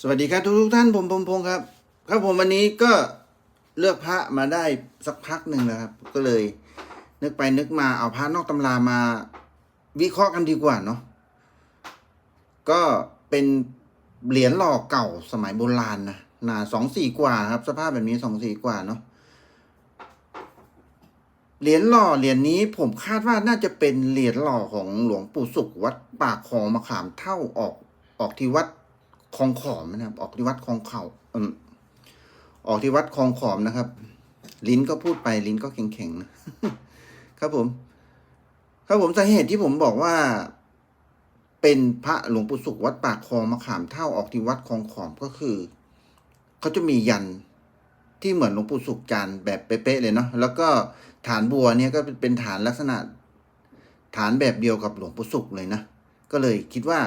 สวัสดีครับทุกทุกท่านผมพงพงษ์ครับ ครับผมวันนี้ก็เลือกพระมาได้สักพักหนึ่งแล้วครับ ก็เลย นึกไปนึกมาเอาพระนอกตำรามาวิเคราะห์กันดีกว่าเนาะก็เป็นเหรียญหล่อเก่าสมัยโบราณนะหนาสองสี่กว่าครับ สภาพแบบนี้สองสี่กว่าเนาะเหรียญหล่อเหรียญนี้ผมคาดว่าน่าจะเป็นเหรียญหล่อของหลวงปู่สุขวัดปากคลองมะขามเท่าออกออกที่วัด คลองขอมนะครับ ออกที่วัดคลองเขาอืมออกที่วัดคลองขอมนะครับ ลิ้นก็พูดไปลิ้นก็แข็งๆนะครับผม ครับผมสาเหตุที่ผมบอกว่า เป็นพระหลวงปู่สุขวัดปากคลองมะขามเท่าออกที่วัดคลองขอมก็คือเขาจะมียันที่เหมือนหลวงปู่สุขจานแบบเป๊ะๆเลยเนาะแล้วก็ฐานบัวเนี่ยก็เป็นฐานลักษณะ ฐานแบบเดียวกับหลวงปู่สุขเลยนะก็เลยคิดว่า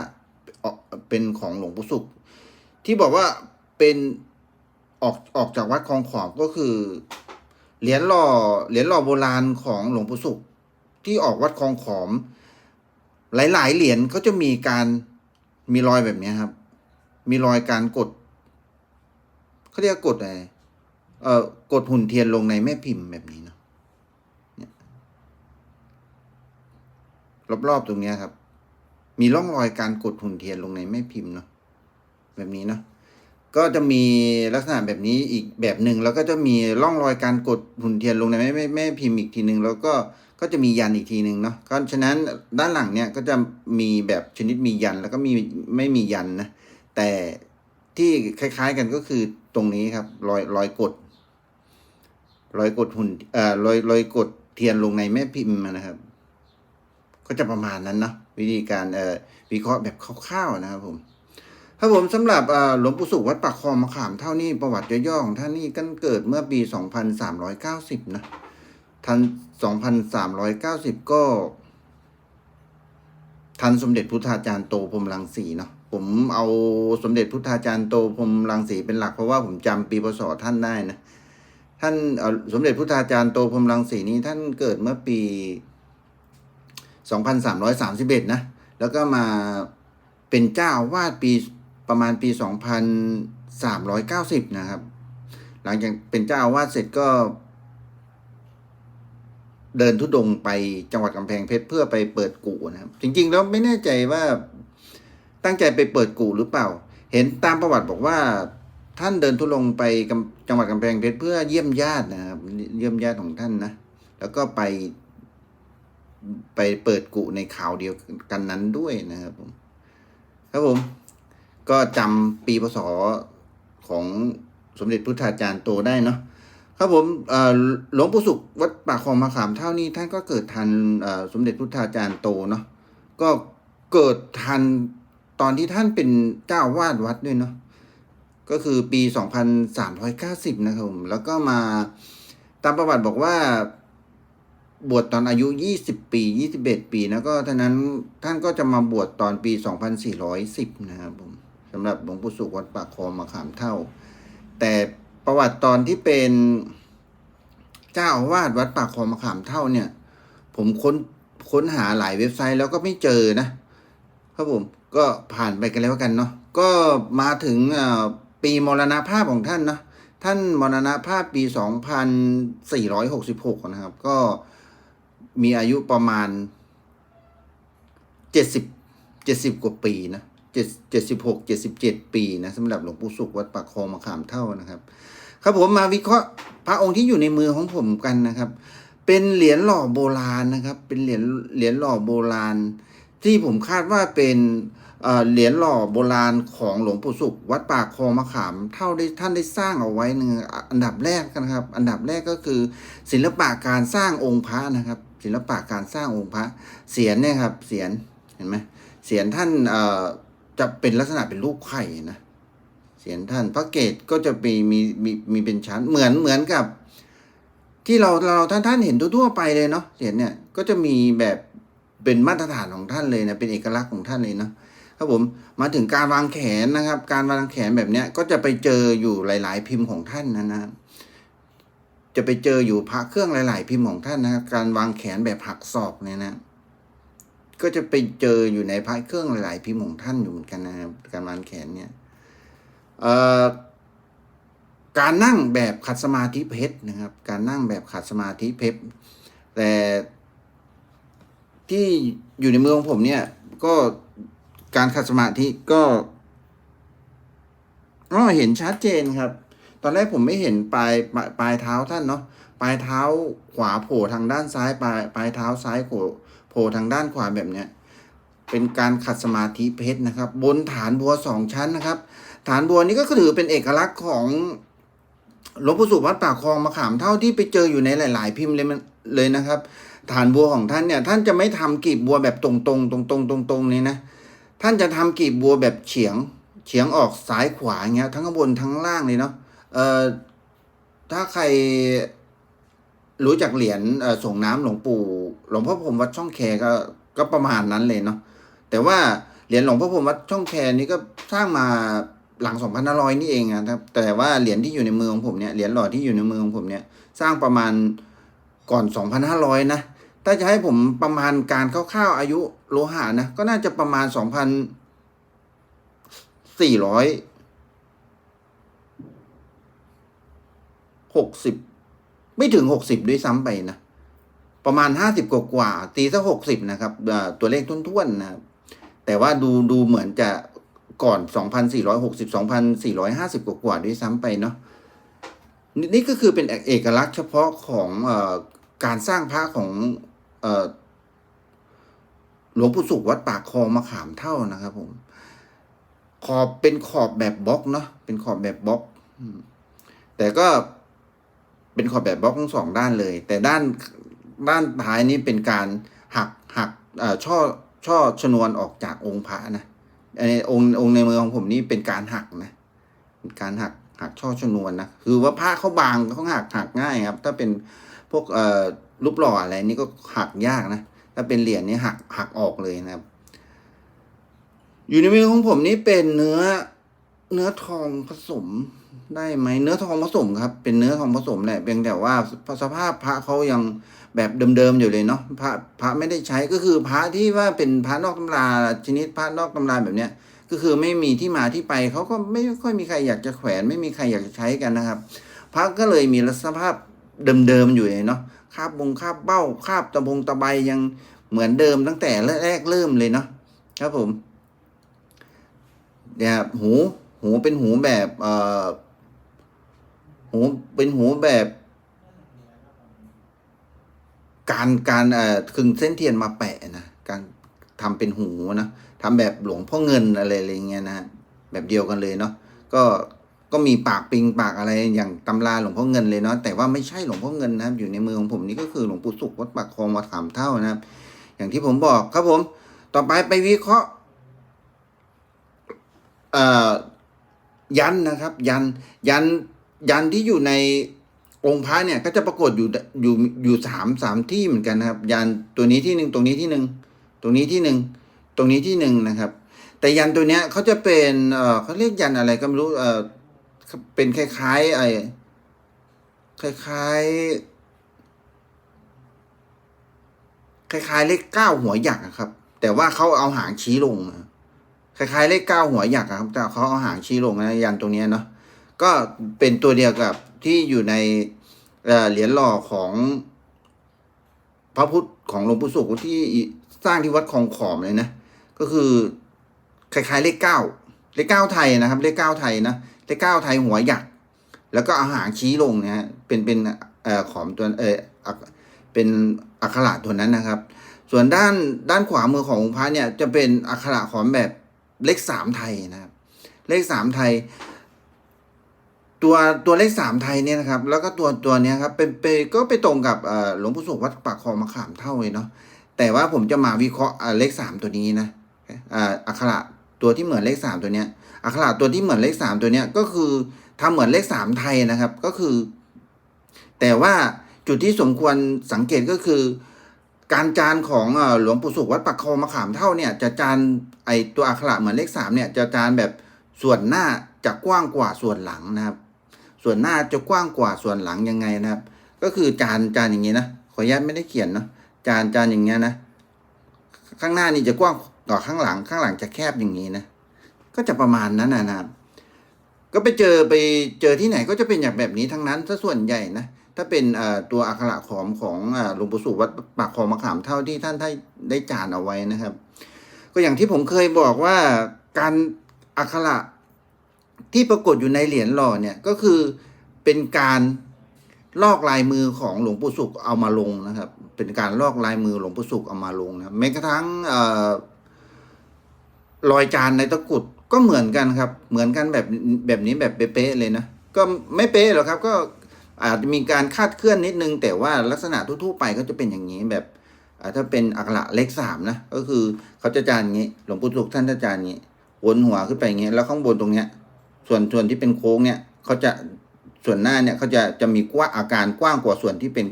เป็นของหลวงปู่สุข ที่บอกว่าเป็นออกออกจากวัดคลองขอมก็คือ เหรียญหล่อเหรียญหล่อโบราณของหลวงปู่สุข ที่ออกวัดคลองขอม หลาย ๆ เหรียญเขาจะมีการมีรอยแบบนี้ครับ มีรอยการกดเขาเรียกกดอะไรเอ่อกดหุ่นเทียนลงในแม่พิมพ์แบบนี้เนาะรอบๆตรงนี้ครับ มีร่องรอยการกดหุ่นเทียนลงในแม่พิมพ์เนาะ แบบนี้เนาะก็จะมีลักษณะแบบนี้อีกแบบหนึ่งแล้วก็จะมีร่องรอยการกดหุ่นเทียนลงในแม่แม่แม่พิมพ์อีกทีหนึ่งแล้วก็ก็จะมียันอีกทีหนึ่งเนาะก็ฉะนั้นด้านหลังเนี่ยก็จะมีแบบชนิดมียันแล้วก็มีไม่มียันนะแต่ที่คล้าย ๆกันก็คือตรงนี้ครับรอยรอยกด รอยกดหุ่นเอ่อรอยรอยกดเทียนลงในแม่พิมพ์นะครับ ก็จะประมาณนั้นเนาะวิธีการเอ่อวิเคราะห์แบบคร่าวๆนะครับผม ครับผมสำหรับหลวงปู่สุวัดปากคลองมะขามเท่านี้ประวัติย่อๆของท่านนี่กันเกิดเมื่อปี 2390 นะทัน 2390 ก็ ทันสมเด็จพุทธาจารย์โตพรมรังสีเนาะผมเอาสมเด็จพุทธาจารย์โตพรมรังสีเป็นหลักเพราะว่าผมจำปีพศท่านได้นะท่านสมเด็จพุทธาจารย์โตพรมรังสีนี้ท่านเกิดเมื่อปี 2331 นะ แล้วก็มาเป็นเจ้าวาดปี ประมาณปี 2390 นะครับ หลังจากเป็นเจ้าอาวาสเสร็จก็ เดินทุดงค์ไปจังหวัดกำแพงเพชรเพื่อไปเปิดกู่นะครับ จริง ๆ แล้วไม่แน่ใจว่าตั้งใจไปเปิดกู่หรือเปล่า เห็นตามประวัติบอกว่าท่านเดินทุดงค์ไปจังหวัดกำแพงเพชรเพื่อเยี่ยมญาตินะครับ เยี่ยมญาติของท่านนะ แล้วก็ไปไปเปิดกุในข่าวเดียวกันนั้นด้วยนะครับผม ครับผม ก็จำปีพศของสมเด็จพุทธาจารย์โตได้เนาะครับผมหลวงปู่สุขวัดปากคลองมะขามเท่านี้ท่านก็เกิดทันสมเด็จพุทธาจารย์โตเนาะก็เกิดทันตอนที่ท่านเป็นเจ้าวาดวัดด้วยเนาะก็คือปี 2390 นะครับผมแล้วก็มาตามประวัติบอกว่าบวชตอนอายุ 20 ปี 21 ปีแล้วก็ท่านั้นท่านก็จะมาบวชตอนปี 2410 นะครับผม สำหรับหลวงปู่สุขวัดปากคลองมะขามเท่า แต่ประวัติตอนที่เป็นเจ้าอาวาสวัดปากคลองมะขามเท่าเนี่ย ผมค้นค้นหาหลายเว็บไซต์แล้วก็ไม่เจอนะครับผมก็ผ่านไปกันแล้วกันเนาะก็มาถึงปีมรณภาพของท่านเนาะท่านมรณภาพปี 2466 นะครับ ก็มีอายุประมาณ 70 70 กว่าปีนะ 7 76 77 ปีนะสำหรับหลวงปู่สุขวัดปากคลองมะขามเท่านะครับ ครับผมมาวิเคราะห์พระองค์ที่อยู่ในมือของผมกันนะครับ เป็นเหรียญหล่อโบราณนะครับ เป็นเหรียญเหรียญหล่อโบราณ ที่ผมคาดว่าเป็นเอ่อเหรียญหล่อโบราณของหลวงปู่สุข วัดปากคลองมะขามเท่าได้ท่านได้สร้างเอาไว้หนึ่งอันดับแรกนะครับ อันดับแรกก็คือ ศิลปะการสร้างองค์พระนะครับ ศิลปะการสร้างองค์พระเสียนเนี่ยครับเสียนเห็นไหมเสียนท่านเอ่อ จะเป็นลักษณะเป็นรูปไข่นะเสียนท่านพระเกตก็จะมีมีมีมีเป็นชั้นเหมือนเหมือนกับ ที่เราเราท่านท่านเห็นทั่วๆไปเลยเนาะเสียนเนี่ยก็จะมีแบบเป็นมาตรฐานของท่านเลยนะเป็นเอกลักษณ์ของท่านเลยเนาะครับผมมาถึงการวางแขนนะครับ การวางแขนแบบเนี้ยก็จะไปเจออยู่หลาย ๆ พิมพ์ของท่านนะนะจะไปเจออยู่พระเครื่องหลาย ๆ พิมพ์ของท่านนะครับการวางแขนแบบหักศอกเนี่ยนะ ก็จะไปเจออยู่ในพระเครื่องหลายๆพิมพ์ของท่านอยู่เหมือนกันนะครับการวางแขนเนี่ยการนั่งแบบขัดสมาธิเพชรนะครับ การนั่งแบบขัดสมาธิเพชรแต่ที่อยู่ในมือของผมเนี่ย ก็การขัดสมาธิก็ก็เห็นชัดเจนครับ ตอนแรกผมไม่เห็นปลายปลายเท้าท่านเนาะปลายเท้าขวาโผล่ทางด้านซ้ายปลายปลายเท้าซ้ายโผล่ ผล่ทางด้านขวาแบบเนี้ยเป็นการขัดสมาธิเพชรนะครับ บนฐานบัวสองชั้นนะครับ ฐานบัวนี้ก็ถือเป็นเอกลักษณ์ของหลวงปู่สุวัดป่าคลองมะขามเท่าที่ไปเจออยู่ในหลาย ๆ พิมพ์เลยนเลยนะครับ ฐานบัวของท่านเนี่ย ท่านจะไม่ทำกีบบัวแบบตรงๆตรงๆตรงๆตรงๆนี้นะ ท่านจะทำกีบบัวแบบเฉียง เฉียงออกซ้ายขวาเงี้ยทั้งข้างบนทั้งล่างเลยเนาะเอ่อถ้าใคร รู้จักเหรียญส่งน้ำหลวงปู่หลวงพ่อพรมวัดช่องแคก็ก็ประมาณนั้นเลยเนาะแต่ว่าเหรียญหลวงพ่อพรมวัดช่องแคนี่ก็สร้างมาหลัง 2,500 นี่เองนะครับ แต่ว่าเหรียญที่อยู่ในมือของผมเนี่ย เหรียญหล่อที่อยู่ในมือของผมเนี่ย สร้างประมาณก่อน 2,500 นะ ถ้าจะให้ผมประมาณการคร่าวๆอายุโลหะนะ ก็น่าจะประมาณ 2,400 60 ไม่ถึง60ด้วยซ้ำไปนะ ประมาณ50กว่ากว่าตีสัก60นะครับตัวเลขท้วนๆนะครับแต่ว่าดูดูเหมือนจะก่อน 2,460 2,450 กว่ากว่าด้วยซ้ำไปเนาะนี่นี่ก็คือเป็นเอกลักษณ์เฉพาะของอการสร้างพระของอหลวงปู่สุขวัดปากคลองมะขามเท่านะครับผม ขอบเป็นขอบแบบบล็อกเนาะเป็นขอบแบบบล็อกแต่ก็ เป็นขอบแบบบล็อกทั้งสองด้านเลย แต่ด้านด้านท้ายนี้เป็นการหักหักช่อช่อชนวนออกจากองค์พระนะอันนี้องค์องค์ในมือของผมนี่เป็นการหักนะเป็นการหักหักช่อชนวนนะคือว่าผ้าเขาบางเขาหักหักง่ายครับ ถ้าเป็นพวกเอ่อรูปหล่ออะไรนี่ก็หักยากนะถ้าเป็นเหรียญนี่หักหักออกเลยนะครับ อยู่ในมือของผมนี่เป็นเนื้อเนื้อทองผสม ได้ไหมเนื้อทองผสมครับ เป็นเนื้อทองผสมแหละเพียงแต่ว่าสภาพพระเขายังแบบเดิมๆอยู่เลยเนาะพระพระไม่ได้ใช้ก็คือพระที่ว่าเป็นพระนอกตำราชนิดพระนอกตำราแบบเนี้ยก็คือไม่มีที่มาที่ไปเขาก็ไม่ค่อยมีใครอยากจะแขวน ไม่มีใครอยากจะใช้กันนะครับ พระก็เลยมีสภาพเดิมๆอยู่เลยเนาะคาบบงคาบเบ้าคาบตะบงตะไบยังเหมือนเดิมตั้งแต่แรกเริ่มเลยเนาะครับผมเนี่ยหูหูเป็นหูแบบเอ่อ หูเป็นหูแบบ การการเอ่อคึงเส้นเทียนมาแปะนะการทำเป็นหูนะทำแบบหลวงพ่อเงินอะไรอะไรเงี้ยนะแบบเดียวกันเลยเนาะก็ก็มีปากปิงปากอะไรอย่างตำราหลวงพ่อเงินเลยเนาะแต่ว่าไม่ใช่หลวงพ่อเงินนะครับ อยู่ในมือของผมนี่ก็คือหลวงปู่สุขวัดปากคลองมาถามเท่านะครับ อย่างที่ผมบอกครับผม ต่อไปไปวิเคราะห์เอ่อยันนะครับ ยันยัน ยันที่อยู่ในองค์พระเนี่ยก็จะปรากฏอยู่อยู่อยู่สามสามที่เหมือนกันนะครับ ยันตัวนี้ที่หนึ่งตรงนี้ที่หนึ่งตรงนี้ที่หนึ่งตรงนี้ที่หนึ่งนะครับ แต่ยันตัวเนี้ยเขาจะเป็นเออเขาเรียกยันอะไรก็ไม่รู้เออเป็นคล้ายๆไอ้คล้ายๆ คล้ายๆ เลขเก้าหัวหยักษ์อะครับ แต่ว่าเขาเอาหางชี้ลงอะคล้ายๆ เลขเก้าหัวหยักษ์อะครับแต่เขาเอาหางชี้ลงนะยันตรงเนี้ยเนาะ ก็เป็นตัวเดียวกับที่อยู่ในเหรียญหล่อของพระพุทธของหลวงปู่สุขที่สร้างที่วัดคลองขอมเลยนะ ก็คือคล้ายๆเลขเก้าเลขเก้าไทยนะครับ เลขเก้าไทยนะเลขเก้าไทยหัวหยักแล้วก็เอาหางชี้ลงนะฮะเป็นเป็นเอ่อขอมตัวเอออักเป็นอักขระตัวนั้นนะครับ ส่วนด้านด้านขวามือขององค์พระเนี่ยจะเป็นอักขระขอมแบบเลขสามไทยนะครับ เลขสามไทย ตัวตัวเลขสามไทยเนี่ยนะครับ แล้วก็ตัวตัวเนี้ยครับเป็นไปก็ไปตรงกับหลวงปู่สุขวัดปากคลองมะขามเท่าเลยเนาะแต่ว่าผมจะมาวิเคราะห์เลขสามตัวนี้นะอักขระตัวที่เหมือนเลขสามตัวเนี้ยอักขระตัวที่เหมือนเลขสามตัวเนี้ยก็คือทำเหมือนเลขสามไทยนะครับ ก็คือ แต่ว่าจุดที่สมควรสังเกตก็คือ การจานของหลวงปู่สุขวัดปักคอมะขามเท่าเนี่ย จะจานไอตัวอักขระเหมือนเลขสามเนี่ยจะจานแบบส่วนหน้าจะกว้างกว่าส่วนหลังนะครับ ส่วนหน้าจะกว้างกว่าส่วนหลังยังไงนะครับ ก็คือจานจานอย่างนี้นะขออนุญาตไม่ได้เขียนเนาะจานจานอย่างเงี้ยนะ ข้างหน้านี่จะกว้างกว่าข้างหลัง ข้างหลังจะแคบอย่างนี้นะก็จะประมาณนั้นนะครับก็ไปเจอไปเจอที่ไหนก็จะเป็นอย่างแบบนี้ทั้งนั้นถ้าส่วนใหญ่นะถ้าเป็นตัวอักขระขอมของหลวงปู่สุวัดปากคองมะขามเท่าที่ท่านได้ได้จานเอาไว้นะครับ ก็อย่างที่ผมเคยบอกว่าการอักขระ ที่ปรากฏอยู่ในเหรียญหล่อเนี่ยก็คือเป็นการลอกลายมือของหลวงปู่สุขเอามาลงนะครับ เป็นการลอกลายมือหลวงปู่สุขเอามาลงนะแม้กระทั่งเอ่อรอยจานในตะกุดก็เหมือนกันครับ เหมือนกันแบบแบบนี้แบบเป๊ะเลยนะก็ไม่เป๊ะหรอกครับ ก็อาจจะมีการคาดเคลื่อนนิดนึง แต่ว่าลักษณะทั่วๆไปก็จะเป็นอย่างนี้แบบถ้าเป็นอักขระเลขสามนะก็คือเขาจะจานอย่างนี้ หลวงปู่สุขท่านจะจานอย่างนี้วนหัวขึ้นไปอย่างนี้แล้วข้างบนตรงเนี้ย ส่วนส่วนที่เป็นโค้งเนี่ยเขาจะส่วนหน้าเนี่ยเขาจะจะมีกว้างอาการกว้างกว่าส่วนที่เป็น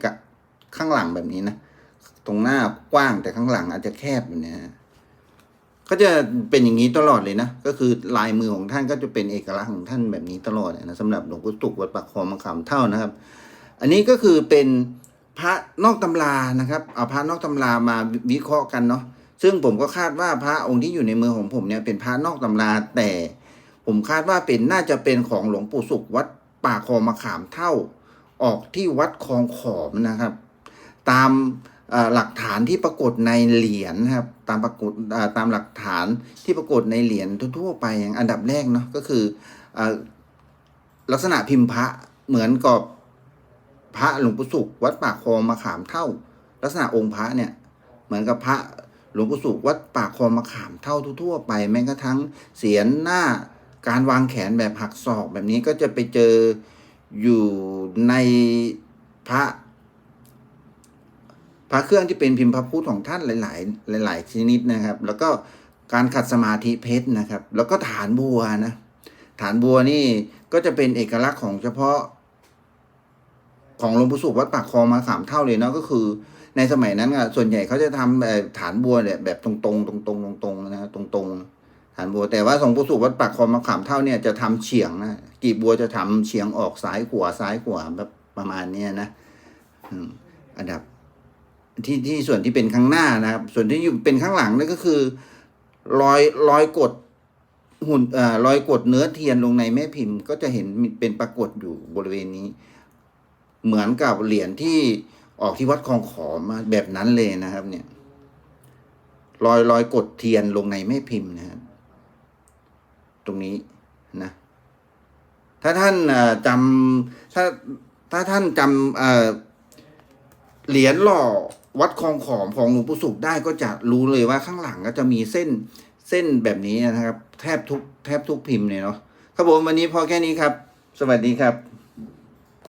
ข้างหลังแบบนี้นะตรงหน้ากว้างแต่ข้างหลังอาจจะแคบแบบเนี้ยก็จะเป็นอย่างนี้ตลอดเลยนะก็คือลายมือของท่านก็จะเป็นเอกลักษณ์ของท่านแบบนี้ตลอดนะสำหรับหลวงปู่ตุกวัดปากคลองมะขามเท่านะครับ อันนี้ก็คือเป็นพระนอกตำรานะครับเอาพระนอกตำรามาวิเคราะห์กันเนาะซึ่งผมก็คาดว่าพระองค์ที่อยู่ในมือของผมเนี่ยเป็นพระนอกตำราแต่ ผมคาดว่าเป็นน่าจะเป็นของหลวงปู่สุขวัดป่าคลองมะขามเท่า ออกที่วัดคลองขอมนะครับ ตามหลักฐานที่ปรากฏในเหรียญนะครับตามปรากฏตามหลักฐานที่ปรากฏในเหรียญทั่วไปอย่างอันดับแรกเนาะก็คืออลักษณะพิมพ์พระเหมือนกับพระหลวงปู่สุขวัดป่าคลองมะขามเท่า ลักษณะองค์พระเนี่ยเหมือนกับพระหลวงปู่สุขวัดป่าคลองมะขามเท่าทั่วไปแม้กระทั่งเสียนหน้า การวางแขนแบบหักศอกแบบนี้ก็จะไปเจออยู่ในพระ พระเครื่องที่เป็นพิมพ์พระพุทธของท่านหลาย ๆ หลาย ๆ ชนิดนะครับ แล้วก็การขัดสมาธิเพชรนะครับ แล้วก็ฐานบัวนะ ฐานบัวนี่ก็จะเป็นเอกลักษณ์ของเฉพาะ ของหลวงปู่สุขวัดปากคลองมาสามเท่าเลยเนาะก็คือ ในสมัยนั้นอะส่วนใหญ่เขาจะทำแบบฐานบัวเนี่ยแบบตรงๆตรงๆตรงๆนะฮะตรงๆ ฐานบัวแต่ว่าหลวงปูสุวัดปากคองมาขามเท่าเนี่ยจะทำเฉียงนะกีบบัวจะทำเฉียงออกซ้ายขวาซ้ายขวาแบบประมาณเนี้ยนะอันดับที่ที่ส่วนที่เป็นข้างหน้านะครับ ส่วนที่อยู่เป็นข้างหลังนั่นก็คือรอยรอยกดหุ่นเอ่อรอยกดเนื้อเทียนลงในแม่พิมพ์ ก็จะเห็นเป็นปรากฏอยู่บริเวณนี้ เหมือนกับเหรียญที่ออกที่วัดคลองขอมาแบบนั้นเลยนะครับ เนี่ย รอยรอยกดเทียนลงในแม่พิมพ์นะครับ ตรงนี้นะถ้าท่านจำถ้าถ้าท่านจำเอ่อเหรียญหล่อวัดคลองขอมของหลวงปู่สุขได้ก็จะรู้เลยว่าข้างหลังก็จะมีเส้นเส้นแบบนี้นะครับ แทบทุกแทบทุกพิมพ์เลยเนาะครับผมวันนี้พอแค่นี้ครับ สวัสดีครับ